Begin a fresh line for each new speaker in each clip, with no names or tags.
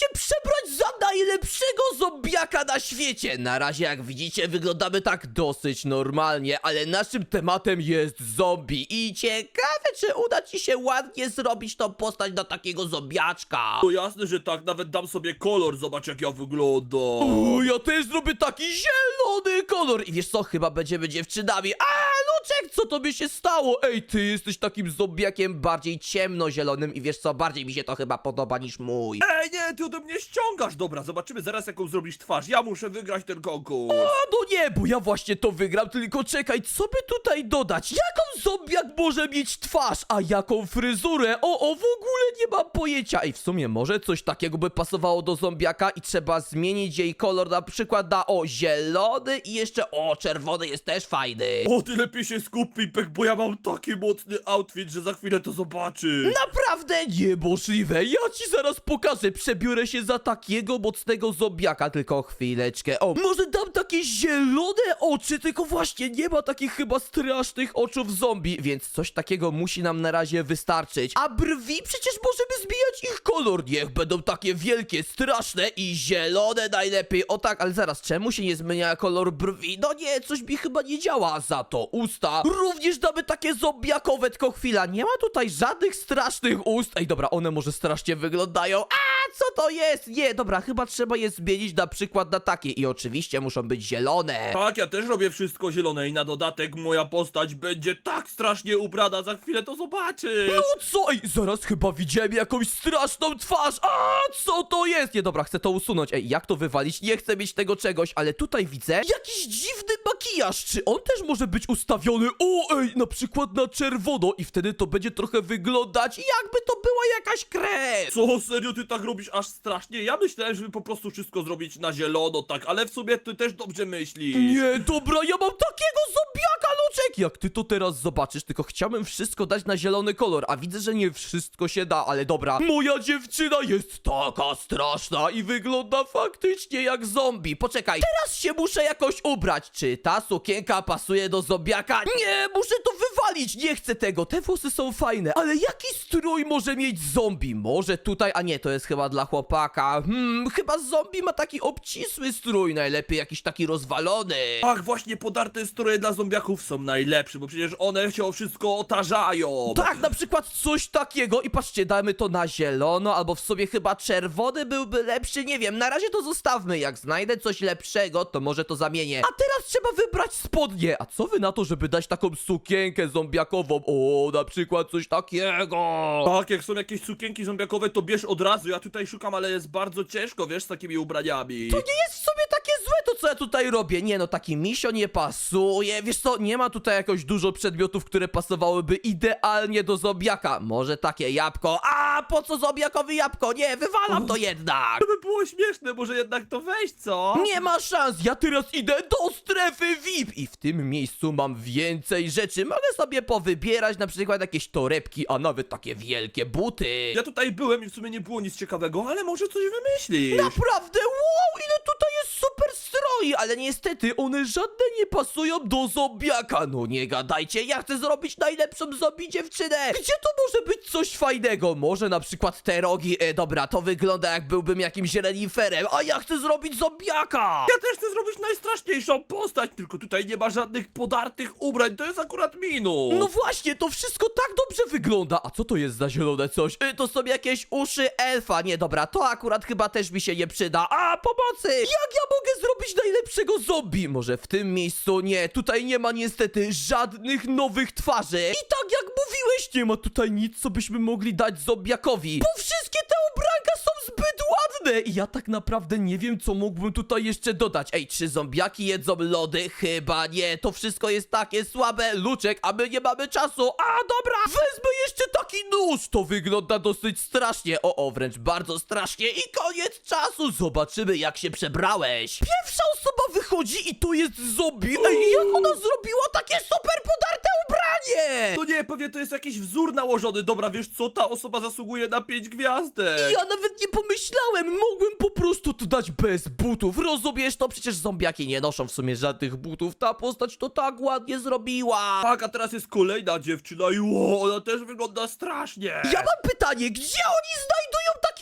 się przebrać za najlepszego zombiaka na świecie. Na razie, jak widzicie, wyglądamy tak dosyć normalnie, ale naszym tematem jest zombie. I ciekawe, czy uda ci się ładnie zrobić tą postać na takiego zombiaczka.
To jasne, że tak, nawet dam sobie kolor, zobacz jak ja wyglądam.
O, ja też zrobię taki zielony kolor. I wiesz co, chyba będziemy dziewczynami. A, Luczek, co to by się stało? Ej, ty jesteś takim zombiakiem bardziej ciemnozielonym i wiesz co, bardziej mi się to chyba podoba niż mój.
Ej, nie, ty ode mnie ściągasz. Dobra, zobaczymy zaraz jaką zrobisz twarz. Ja muszę wygrać ten konkurs.
A no nie, bo ja właśnie to wygram, tylko czekaj, co by tutaj dodać? Jaką zombiak może mieć twarz, a jaką fryzurę? O, o, w ogóle nie mam pojęcia. Ej, w sumie może coś takiego by pasowało do zombiaka i trzeba zmienić jej kolor na przykład na, o, zielony i jeszcze, o, czerwony jest też fajny.
O, ty lepiej się skup, Pipek, bo ja mam taki mocny outfit, że za chwilę to zobaczysz.
Naprawdę niemożliwe, ja ci zaraz pokażę, przebiorę się za takiego mocnego zombiaka, tylko chwileczkę, o, może dam takie zielone oczy, tylko właśnie nie ma takich chyba strasznych oczów zombie, więc coś takiego musi nam na razie wystarczyć, a brwi? Przecież możemy zmieniać ich kolor, niech będą takie wielkie, straszne i zielone najlepiej, o tak, ale zaraz, czemu się nie zmienia kolor brwi? No nie, coś mi chyba nie działa, za to. Usta, również damy takie zombiakowe, tylko chwila, nie ma tutaj żadnych strasznych ust, ej dobra, one może strasznie wyglądają, a co to jest? Nie, dobra, chyba trzeba je zmienić na przykład na takie i oczywiście muszą być zielone.
Tak, ja też robię wszystko zielone i na dodatek moja postać będzie tak strasznie ubrana, za chwilę to zobaczysz.
No co? Ej, zaraz chyba widziałem jakąś straszną twarz! A co to jest? Nie, dobra, chcę to usunąć. Ej, jak to wywalić? Nie chcę mieć tego czegoś, ale tutaj widzę jakiś dziwny makijaż. Czy on też może być ustawiony? O, ej, na przykład na czerwono i wtedy to będzie trochę wyglądać jakby to była jakaś krew.
Co, serio ty tak robisz aż strasznie? Ja myślałem, żeby po prostu wszystko zrobić na zielono, tak, ale w sumie ty też dobrze myślisz.
Nie, dobra, ja mam takiego zombiaka, Luczek! Jak ty to teraz zobaczysz, tylko chciałbym wszystko dać na zielony kolor, a widzę, że nie wszystko się da, ale dobra. Moja dziewczyna jest taka straszna i wygląda faktycznie jak zombie. Poczekaj, teraz się muszę jakoś ubrać. Czy ta sukienka pasuje do zombiaka? Nie, muszę to wywalić, nie chcę tego. Te włosy są fajne, ale jaki strój może mieć zombie? Może tutaj, a nie, to jest chyba dla chłopaka. Hmm, chyba zombie ma taki obcisły strój, najlepiej jakiś taki rozwalony.
Ach, właśnie podarte stroje dla zombiaków są najlepsze, bo przecież one się o wszystko otarzają.
Tak, na przykład coś takiego i patrzcie, dajmy to na zielono, albo w sobie chyba czerwony byłby lepszy, nie wiem, na razie to zostawmy, jak znajdę coś lepszego, to może to zamienię. A teraz trzeba wybrać spodnie, a co wy na to, żeby dać taką sukienkę zombiakową, o, na przykład coś takiego.
Tak, jak są jakieś sukienki zombiakowe, to bierz od razu. Ja tutaj szukam, ale jest bardzo ciężko, wiesz, z takimi ubraniami.
To nie jest w sobie takie co ja tutaj robię. Nie no, taki misio nie pasuje. Wiesz co, nie ma tutaj jakoś dużo przedmiotów, które pasowałyby idealnie do zombiaka. Może takie jabłko. A po co zombiakowi jabłko? Nie, wywalam to jednak.
To by było śmieszne, może jednak to wejść, co?
Nie ma szans, ja teraz idę do strefy VIP i w tym miejscu mam więcej rzeczy. Mogę sobie powybierać na przykład jakieś torebki, a nawet takie wielkie buty.
Ja tutaj byłem i w sumie nie było nic ciekawego, ale może coś wymyślisz.
Naprawdę, wow, ile tutaj jest super stroi, ale niestety one żadne nie pasują do zombiaka. No nie gadajcie, ja chcę zrobić najlepszą zombie dziewczynę. Gdzie to może być coś fajnego? Może na przykład te rogi, e, dobra, to wygląda jak byłbym jakimś reniferem, a ja chcę zrobić zombiaka.
Ja też chcę zrobić najstraszniejszą postać, tylko tutaj nie ma żadnych podartych ubrań, to jest akurat minus.
No właśnie, to wszystko tak dobrze wygląda. A co to jest za zielone coś? Y, to są jakieś uszy elfa. Nie, dobra, to akurat chyba też mi się nie przyda. A, pomocy! Jak ja mogę zrobić najlepszego zombie? Może w tym miejscu? Nie, tutaj nie ma niestety żadnych nowych twarzy. I tak jak mówiłeś, nie ma tutaj nic, co byśmy mogli dać zombiakowi. Bo wszystkie te ubranka są zbyt ja tak naprawdę nie wiem, co mógłbym tutaj jeszcze dodać. Ej, czy zombiaki jedzą lody? Chyba nie. To wszystko jest takie słabe. Luczek, a my nie mamy czasu. A, dobra, wezmę jeszcze taki nóż. To wygląda dosyć strasznie. O, o, wręcz bardzo strasznie. I koniec czasu. Zobaczymy, jak się przebrałeś. Pierwsza osoba wychodzi i to jest zombie. Ej, jak ona zrobiła takie super podarte ubranie?
To nie, pewnie to jest jakiś wzór nałożony. Dobra, wiesz co, ta osoba zasługuje na pięć gwiazdek.
Ja nawet nie pomyślałem, mogłem po prostu to dać bez butów. Rozumiesz to? Przecież zombiaki nie noszą w sumie żadnych butów. Ta postać to tak ładnie zrobiła.
Tak, a teraz jest kolejna dziewczyna i ło, ona też wygląda strasznie.
Ja mam pytanie, gdzie oni znajdują takie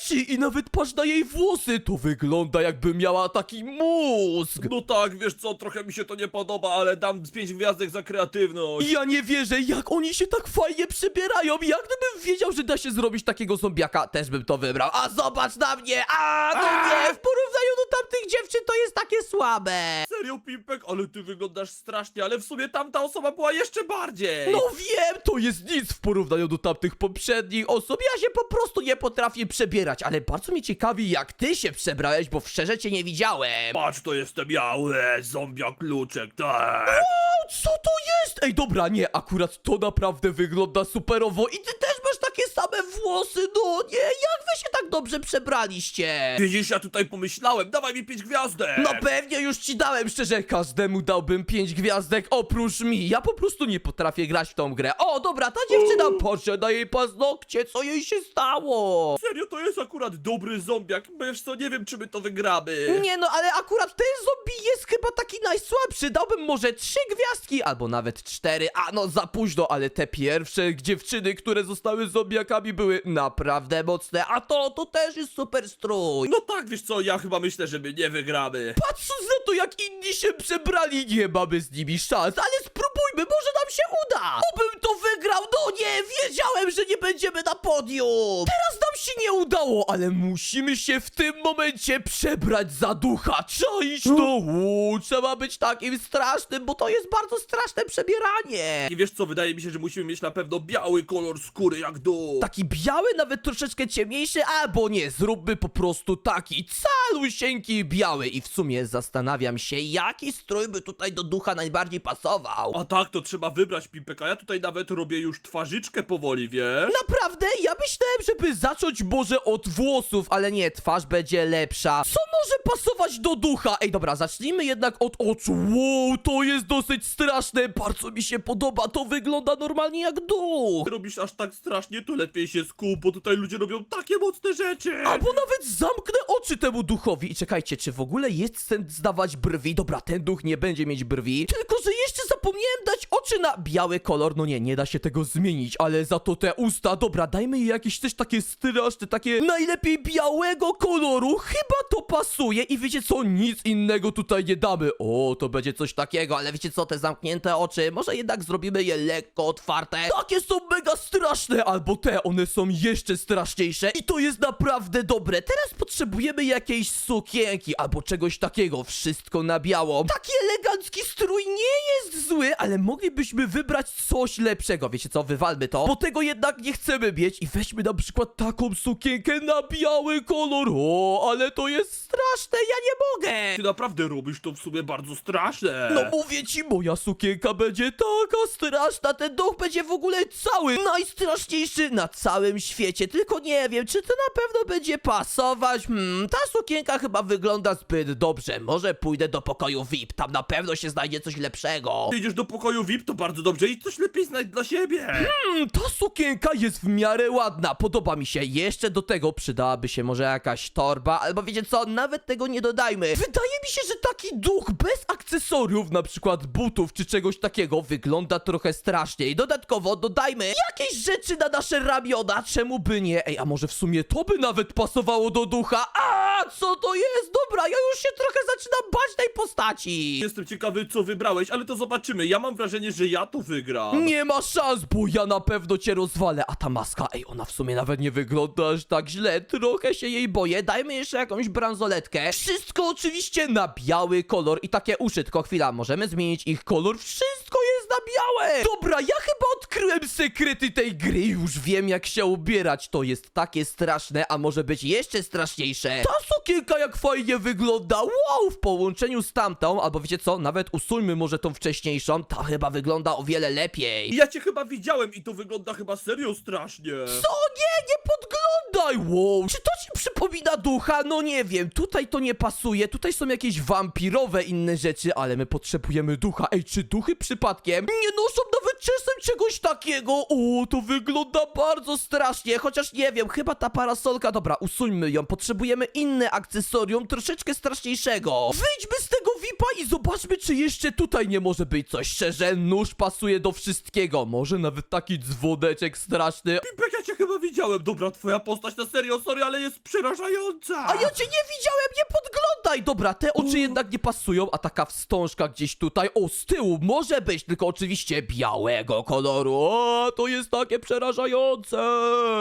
rzeczy i nawet patrz na jej włosy, to wygląda jakby miała taki mózg.
No tak, wiesz co, trochę mi się to nie podoba, ale dam z pięć gwiazdek za kreatywność.
Ja nie wierzę, jak oni się tak fajnie przebierają. Ja gdybym wiedział, że da się zrobić takiego zombiaka, też bym to wybrał. A zobacz na mnie! A, no nie! W porównaniu do tamtych dziewczyn to jest takie słabe.
Serio, Pimpek, ale ty wyglądasz strasznie, ale w sumie tamta osoba była jeszcze bardziej.
No wiem, to jest nic w porównaniu do tamtych poprzednich osób. Ja się po prostu nie potrafię przebierać, ale bardzo mnie ciekawi, jak ty się przebrałeś, bo szczerze cię nie widziałem.
Patrz, to jestem ja, łe, zombia kluczek, tak.
Co to jest? Ej, dobra, nie, akurat to naprawdę wygląda superowo i ty też masz takie same włosy, no nie? Jak wy się tak dobrze przebraliście?
Widzisz, ja tutaj pomyślałem, dawaj mi pięć gwiazdek.
No pewnie już ci dałem, szczerze, każdemu dałbym pięć gwiazdek oprócz mi. Ja po prostu nie potrafię grać w tą grę. O, dobra, ta dziewczyna patrzę na jej paznokcie, co jej się stało?
Serio, to jest akurat dobry zombiak, wiesz co, nie wiem, czy my to wygramy.
Nie no, ale akurat ten zombie jest chyba taki najsłabszy. Dałbym może trzy gwiazdki, albo nawet cztery. A no, za późno, ale te pierwsze dziewczyny, które zostały zombiakami, były naprawdę mocne. A to, to też jest super strój.
No tak, wiesz co, ja chyba myślę, że my nie wygramy.
Patrząc na to, jak inni się przebrali, nie mamy z nimi szans, ale spróbujmy, może nam się uda! Obym to wygrał, no nie, wiedziałem, że nie będziemy na podium! Teraz nam się nie udało, ale musimy się w tym momencie przebrać za ducha, czaisz to? Uuu, trzeba być takim strasznym, bo to jest bardzo straszne przebieranie!
I wiesz co, wydaje mi się, że musimy mieć na pewno biały kolor skóry jak dół.
Taki biały, nawet troszeczkę ciemniejszy, albo nie, zróbmy po prostu taki calusieńki biały i w sumie zastanawiam się, jaki strój by tutaj do ducha najbardziej pasował.
A tak, to trzeba wybrać Pimpek, a ja tutaj nawet robię już twarzyczkę powoli, wiesz?
Naprawdę? Ja myślałem, żeby zacząć może od włosów, ale nie, twarz będzie lepsza. Co może pasować do ducha? Ej, dobra, zacznijmy jednak od oczu. Wow, to jest dosyć straszne, bardzo mi się podoba, to wygląda normalnie jak duch.
robisz aż tak strasznie, to lepiej się skup, bo tutaj ludzie robią takie mocne rzeczy.
Albo nawet zamknę oczy temu duchowi. I czekajcie, czy w ogóle jest sens zdawać brwi? Dobra, ten duch nie będzie mieć brwi. Tylko, że jeszcze zapomniałem dać oczy na biały kolor. No nie, nie da się tego zmienić, ale za to te usta. Dobra, dajmy jej jakieś też takie straszne, takie najlepiej białego koloru. Chyba to pasuje. I wiecie co? Nic innego tutaj nie damy. O, to będzie coś takiego, ale wiecie co? Te zamknięte oczy, może jednak zrobimy je lekko otwarte. Takie są mega straszne, albo te, one są jeszcze straszniejsze. I to jest naprawdę dobre. Teraz potrzebujemy jakiejś sukienki albo czegoś takiego. Wszystko na biało. Taki elegancki strój nie jest zły, ale moglibyśmy wybrać coś lepszego. Wiecie co? Wywalmy to, bo tego jednak nie chcemy mieć. I weźmy na przykład taką sukienkę na biały kolor. O, ale to jest straszne, ja nie mogę.
Ty naprawdę robisz to w sumie bardzo straszne.
No mówię ci, moja sukienka będzie taka straszna, ten duch będzie w ogóle cały, najstraszniejszy na całym świecie, tylko nie wiem, czy to na pewno będzie pasować, hmm, ta sukienka chyba wygląda zbyt dobrze, może pójdę do pokoju VIP, tam na pewno się znajdzie coś lepszego.
Ty idziesz do pokoju VIP, to bardzo dobrze i coś lepiej znajdź dla siebie.
Hmm, ta sukienka jest w miarę ładna, podoba mi się, jeszcze do tego przydałaby się może jakaś torba, albo wiecie co, nawet tego nie dodajmy. Wydaje mi się, że taki duch bez akcesoriów, na przykład butów czy czegoś takiego, wygląda trochę strasznie. I dodatkowo dodajmy jakieś rzeczy na nasze ramiona, czemu by nie? Ej, a może w sumie to by nawet pasowało do ducha? A, co to jest? Dobra, ja już się trochę zaczynam bać tej postaci.
Jestem ciekawy, co wybrałeś, ale to zobaczymy. Ja mam wrażenie, że ja to wygram.
Nie ma szans, bo ja na pewno cię rozwalę. A ta maska, ej, ona w sumie nawet nie wygląda aż tak źle. Trochę się jej boję. Dajmy jeszcze jakąś bransoletkę. Wszystko oczywiście na biały kolor i takie uszy. Tylko chwila, możemy zmienić ich kolor. Wszystko jest na białe. Dobra, ja chyba odkryłem sekrety tej gry. Już wiem, jak się ubierać. To jest takie straszne, a może być jeszcze straszniejsze. Ta sukienka jak fajnie wygląda. Wow, w połączeniu z tamtą, albo wiecie co, nawet usuńmy może tą wcześniejszą. Ta chyba wygląda o wiele lepiej.
Ja cię chyba widziałem i to wygląda chyba serio strasznie.
Co? Nie, nie podglądaj! Wow, czy to ci przypomina ducha? No nie wiem, tutaj to nie pasuje, tutaj są jakieś wampirowe inne rzeczy, ale my potrzebujemy ducha. Ej, czy duchy przypadkiem nie noszą nawet czasem czegoś takiego? O, to wygląda bardzo strasznie, chociaż nie wiem, chyba ta parasolka, dobra, usuńmy ją, potrzebujemy inne akcesorium troszeczkę straszniejszego. Wyjdźmy z tego VIPa i zobaczmy, czy jeszcze tutaj nie może być coś. Szczerze, nóż pasuje do wszystkiego. Może nawet taki dzwoneczek straszny.
Pipek, ja cię chyba widziałem. Dobra, twoja postać na serio, sorry, ale jest przerażająca.
A ja cię nie widziałem, nie podglądaj! Dobra, te oczy jednak nie pasują, a taka wstążka gdzieś tutaj, o, z tyłu może być, tylko oczywiście białego koloru. O, to jest takie przerażające!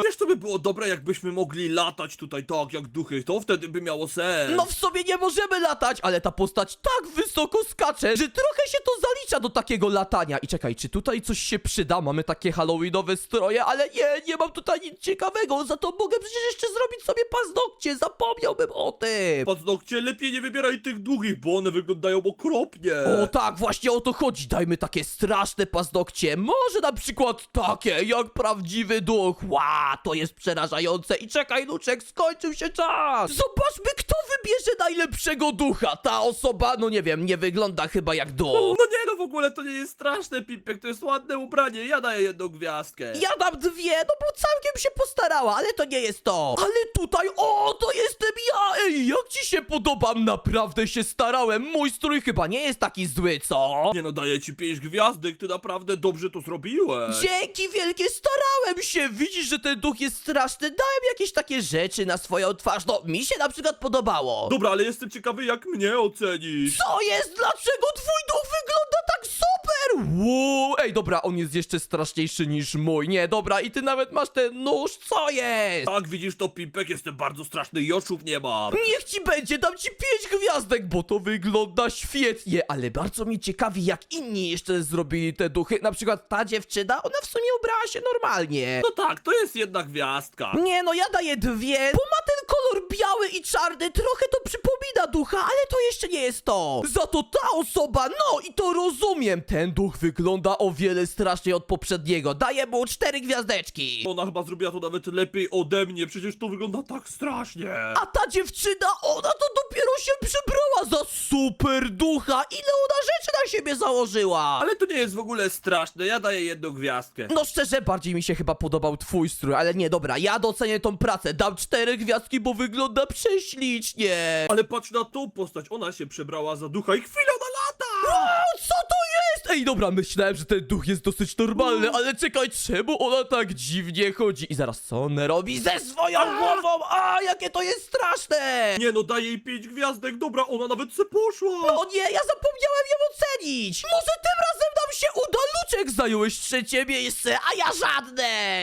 Wiesz, to by było dobre, jakbyśmy mogli latać tutaj tak, jak duchy. To wtedy by miało sens.
No w sobie nie możemy latać, ale ta postać tak wysoko skacze, że trochę się to zalicza do takiego latania. I czekaj, czy tutaj coś się przyda? Mamy takie halloweenowe stroje, ale nie, nie mam tutaj nic ciekawego, za to mogę przecież jeszcze zrobić sobie paznokcie, zapomniałbym o tym.
Paznokcie, lepiej nie wybieraj tych długich, bo one wyglądają okropnie.
O tak, właśnie o to chodzi. Dajmy takie straszne paznokcie. Może na przykład takie, jak prawdziwy duch. Ła, to jest przerażające. I czekaj, Luczek, skończył się czas. Zobaczmy, kto wybierze najlepszego ducha. Ta osoba, no nie wiem, nie wygląda chyba jak duch.
no nie, no w ogóle to nie jest straszne, Pipek, to jest ładne ubranie. Ja daję jedną gwiazdkę.
Ja dam dwie, no bo całkiem się postarała, ale to nie jest to. Ale tutaj, o, to jestem ja. Ej, jak ci się podobam? Naprawdę się starałem. Mój strój chyba nie jest taki zły, co?
Nie no, daję ci pięć gwiazdek, ty naprawdę dobrze to zrobiłeś.
Dzięki wielkie, starałem się! Widzisz, że ten duch jest straszny? Dałem jakieś takie rzeczy na swoją twarz. No, mi się na przykład podobało.
Dobra, ale jestem ciekawy, jak mnie ocenisz.
Co jest? Dlaczego twój duch wygląda tak super? Wow, ej, dobra, on jest jeszcze straszniejszy niż mój. Nie, dobra, i ty nawet masz ten nóż, co jest?
Tak, widzisz to, Pipek, jestem bardzo straszny i oczów nie mam.
Niech ci będzie, dam ci pięć gwiazdek, bo to wygląda świetnie, ale bardzo mnie ciekawi, jak inni jeszcze zrobili te duchy. Na przykład ta dziewczyna, ona w sumie ubrała się normalnie.
No tak, to jest jedna gwiazdka.
Nie, no ja daję dwie, bo ma ten kolor biały i czarny, trochę to przypomina ducha, ale to jeszcze nie jest to. Za to ta osoba, no i to rozumiem, ten duch wygląda o wiele straszniej od poprzedniego. Daję mu cztery gwiazdeczki.
Ona chyba zrobiła to nawet lepiej ode mnie, przecież to wygląda tak strasznie.
A ta dziewczyna, ona to dopiero się przebrała za super ducha. Ile ona rzeczy na siebie założyła.
Ale to nie jest w ogóle straszne, ja daję jedną gwiazdkę.
No szczerze, bardziej mi się chyba podobał twój strój, ale nie, dobra, ja docenię tą pracę, dam cztery gwiazdki, bo wygląda prześlicznie.
Ale patrz na tą postać, ona się przebrała za ducha i chwilę ona lata!
O, co to jest? Ej, dobra, myślałem, że ten duch jest dosyć normalny, ale czekaj, czemu ona tak dziwnie chodzi? I zaraz, co ona robi ze swoją głową? A, jakie to jest straszne!
Nie no, daję jej pięć gwiazdek, dobra, ona nawet se poszła!
O nie, ja zapomniałem ją ocenić! Może tym razem nam się uda, Luczek, zająłeś trzecie miejsce, a ja żadne!